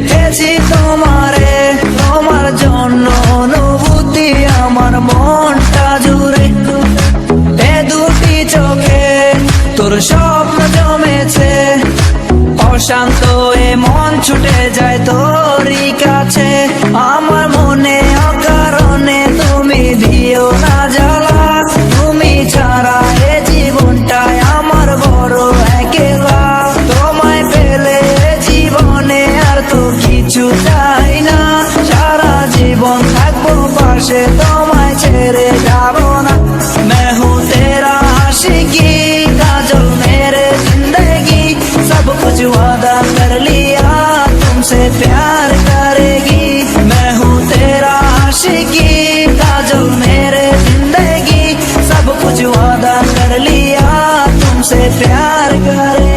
দেখেছি তোমারে, তোমার জন্য অনুভূতি আমার মনটা জুড়ে। এ দুটি চোখে তোর স্বপ্ন জমেছে। অশান্ত এ মন ছুটে যায় তোর কাছে। আমার মনে আ থাকবো পাশে তোমায় ছেড়ে যাবো না मैं हूँ तेरा आशिकी काजल मेरे जिंदगी सब कुछ वादा कर लिया तुमसे प्यार करेगी मैं हूँ तेरा आशिकी काजल मेरे जिंदगी सब कुछ वादा कर लिया तुमसे प्यार करेगी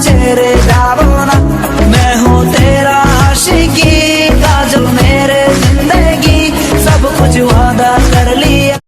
ছেড়ে যাব না। মে হতে